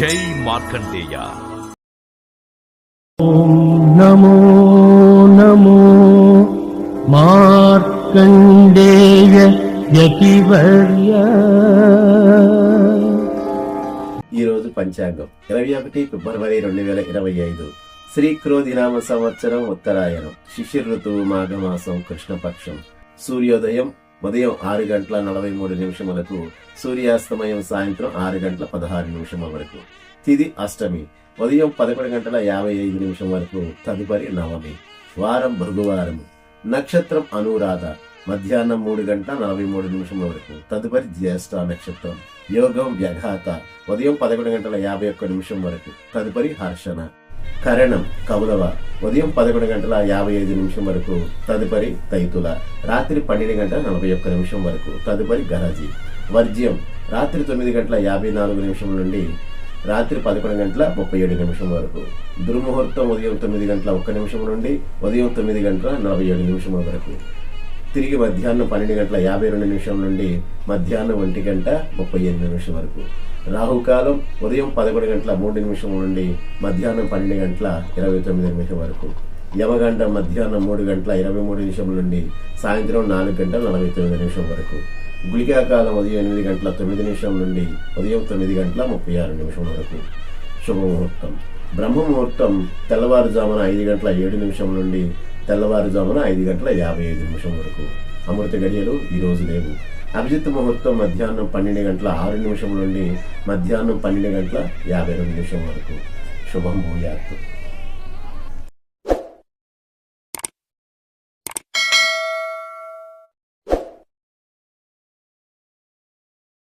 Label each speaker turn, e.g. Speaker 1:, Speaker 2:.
Speaker 1: జై మార్కండేయ.
Speaker 2: నమో నమో మార్కండేయ యతివర్య.
Speaker 3: ఈ రోజు పంచాంగం. ఇరవై ఒకటి ఫిబ్రవరి రెండు వేల ఇరవై ఐదు. శ్రీ క్రోధినామ సంవత్సరం ఉత్తరాయణం. శిశిర ఋతువు మాఘమాసం కృష్ణపక్షం. సూర్యోదయం ఉదయం ఆరు గంటల నలభై మూడు నిమిషములకు సూర్యాస్తమయం సాయంత్రం ఆరు గంటల పదహారు నిమిషముల వరకు. తిది అష్టమి ఉదయం పదకొండు గంటల యాభై ఐదు నిమిషం వరకు తదుపరి నవమి. వారం భృగువారం నక్షత్రం అనురాధ మధ్యాహ్నం మూడు గంటల నలభై మూడు నిమిషముల వరకు. తదుపరి జ్యేష్ఠ నక్షత్రం యోగం వ్యఘాత ఉదయం పదకొండు గంటల యాభై ఒక్క నిమిషం వరకు. తదుపరి హర్షణ. కరణం కౌలవ ఉదయం పదకొండు గంటల యాభై ఐదు నిమిషం వరకు తదుపరి తైతుల. రాత్రి పన్నెండు గంటల నలభై ఒక్క నిమిషం వరకు తదుపరి గరాజీ. వర్జ్యం. రాత్రి తొమ్మిది గంటల యాభై నాలుగు నిమిషం నుండి రాత్రి పదకొండు గంటల ముప్పై ఏడు నిమిషం వరకు. దుర్ముహూర్తం ఉదయం తొమ్మిది గంటల ఒక్క నిమిషం నుండి ఉదయం తొమ్మిది గంటల నలభై ఏడు నిమిషం వరకు. తిరిగి మధ్యాహ్నం పన్నెండు గంటల యాభై రెండు నిమిషం నుండి మధ్యాహ్నం ఒంటి గంట ముప్పై ఎనిమిది నిమిషం వరకు. రాహుకాలం ఉదయం పదకొండు గంటల మూడు నిమిషం నుండి మధ్యాహ్నం పన్నెండు గంటల ఇరవై తొమ్మిది నిమిషం వరకు. యమగంట మధ్యాహ్నం మూడు గంటల ఇరవై మూడు నిమిషం నుండి సాయంత్రం నాలుగు గంటల నలభై తొమ్మిది నిమిషం వరకు. గుళికాకాలం ఉదయం ఎనిమిది గంటల తొమ్మిది నిమిషం నుండి ఉదయం తొమ్మిది గంటల ముప్పై ఆరు నిమిషం వరకు. శుభముహూర్తం. బ్రహ్మముహూర్తం తెల్లవారుజామున ఐదు గంటల ఏడు నిమిషం నుండి తెల్లవారుజామున ఐదు గంటల యాభై ఐదు నిమిషం వరకు. అమృత గడియలు ఈ రోజు లేవు. అభిజిత్ ముహూర్తం మధ్యాహ్నం పన్నెండు గంటల ఆరు నిమిషం నుండి మధ్యాహ్నం పన్నెండు గంటల యాభై రెండు నిమిషం వరకు. శుభం భూయాత్తు